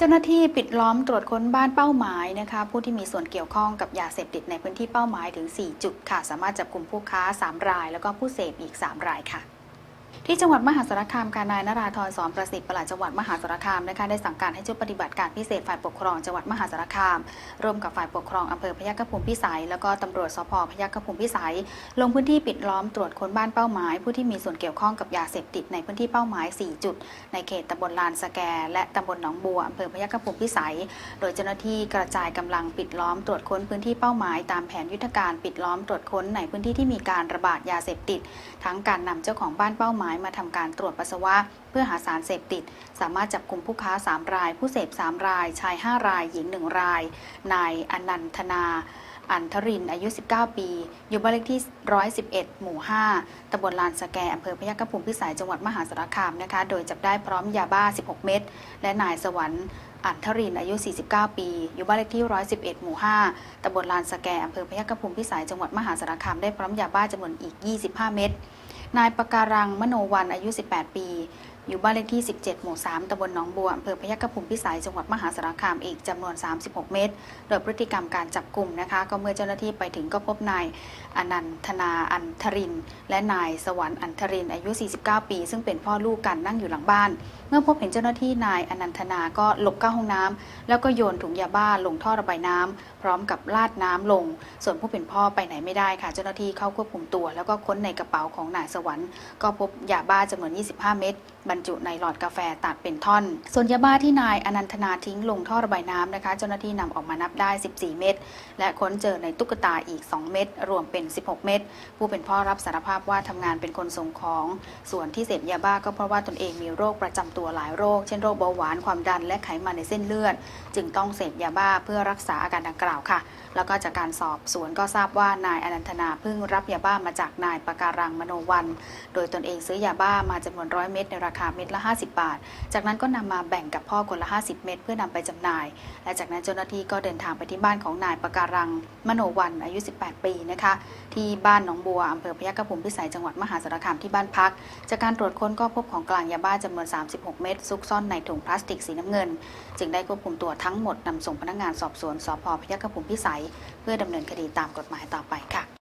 เจ้าหน้าที่ปิดล้อมตรวจค้นบ้านเป้าหมายนะคะ ผู้ที่มีส่วนเกี่ยวข้องกับยาเสพติดในพื้นที่เป้าหมายถึง 4 จุดค่ะ สามารถจับกลุ่มผู้ค้า 3 ราย แล้วก็ผู้เสพอีก 3 รายค่ะ ที่จังหวัดมหาสารคามการนายนราธรสอนประสิทธิ์ปลัดจังหวัดมหาสารคามนะคะได้สั่งการให้ชุดปฏิบัติการพิเศษฝ่ายปกครองจังหวัดมหาสารคาม ร่วมกับฝ่ายปกครองอำเภอพยัคฆภูมิพิสัย แล้วก็ตำรวจสพพยัคฆภูมิพิสัย ลงพื้นที่ปิดล้อมตรวจค้นบ้านเป้าหมาย ผู้ที่มีส่วนเกี่ยวข้องกับยาเสพติดในพื้นที่เป้าหมาย 4 จุด ในเขตตำบลลานสแก และตำบลหนองบัวอำเภอพยัคฆภูมิพิสัย โดยเจ้าหน้าที่กระจายกำลังปิดล้อมตรวจค้นพื้นที่เป้าหมาย ตามแผนยุทธการปิดล้อมตรวจค้นในพื้นที่ที่มีการระบาดยาเสพติด ทั้งการนำเจ้าของบ้านเป้าหมายมาทำการตรวจปัสสาวะ เพื่อหาสารเสพติด สามารถจับกลุ่มผู้ค้า 3 ราย ผู้เสพ 3 ราย ชาย 5 ราย หญิง 1 ราย นายอนันทนาอันทรินอายุ 19 ปี อยู่บ้านเลขที่ 111 หมู่ 5ตำบลลานสแกอำเภอพยัคฆภูมิพิสัย จังหวัดมหาสารคามนะคะ โดยจับได้พร้อมยาบ้า 16 เม็ด และนายสวรรค์อันทรินอายุ 49 ปี อยู่บ้านเลขที่ 111 หมู่ 5ตำบลลานสแกอำเภอพยัคฆภูมิพิสัย จังหวัดมหาสารคาม ได้พร้อมยาบ้าจำนวนอีก 25 เม็ด นายปการังมโนวันอายุ 18 ปี อยู่บ้านเลขที่ 17 หมู่ 3ตำบลหนองบัวอำเภอพยัคฆภูมิพิสัย จังหวัดมหาสารคามอีกจำนวน 36 เมตร โดยพฤติกรรมการจับกลุ่มนะคะ ก็เมื่อเจ้าหน้าที่ไปถึงก็พบนายอนันทนาอันทริน และนายสวรรค์อันทริน อายุ 49 ปี ซึ่งเป็นพ่อลูกกันนั่งอยู่หลังบ้าน เมื่อพบเห็นเจ้าหน้าที่นายอนันทนาก็หลบเข้าห้องน้ำแล้วก็โยนถุงยาบ้าลงท่อระบายน้ำพร้อมกับลาดน้ำลง ส่วนผู้เป็นพ่อไปไหนไม่ได้ค่ะ เจ้าหน้าที่เข้าควบคุมตัว แล้วก็ค้นในกระเป๋าของนายสวรรค์ ก็พบยาบ้าจำนวน 25 เม็ดบรรจุในหลอดกาแฟตัดเป็นท่อน ส่วนยาบ้าที่นายอนันทนาทิ้งลงท่อระบายน้ำนะคะ เจ้าหน้าที่นำออกมานับได้ 14 เม็ดและค้นเจอในตุ๊กตาอีก 2 เม็ดรวมเป็น 16 เม็ดผู้เป็นพ่อรับสารภาพว่าทำงานเป็นคนส่งของ ส่วนที่เสพยาบ้าก็เพราะว่าตนเองมีโรคประจำตัวหลายโรค เช่นโรคเบาหวานความดันและไขมันในเส้นเลือด จึงต้องเสพยาบ้าเพื่อรักษาอาการดังกล่าวค่ะ แล้วก็จากการสอบสวนก็ทราบว่านายอนันทนาเพิ่งรับยาบ้ามาจากนายปะการังมโนวัน โดยตนเองซื้อยาบ้ามาจำนวนร้อยเม็ดในราคาเม็ดละ 50 บาท จากนั้นก็นำมาแบ่งกับพ่อคนละ 50 เม็ดเพื่อนำไปจำหน่าย และจากนั้นเจ้าหน้าที่ก็เดินทางไปที่บ้านของนายประการังมโนวันอายุ 18 ปีนะคะที่บ้านหนองบัวอำเภอพยัคฆภูมิพิสัยจังหวัดมหาสารคามที่บ้านพัก จากการตรวจค้นก็พบของกลางยาบ้าจำนวน 36 เม็ดซุกซ่อนในถุงพลาสติกสีน้ำเงิน จึงได้ควบคุมตัวทั้งหมดนำส่งพนักงานสอบสวนสพพยัคฆภูมิพิสัย เพื่อดำเนินคดีตามกฎหมายต่อไปค่ะ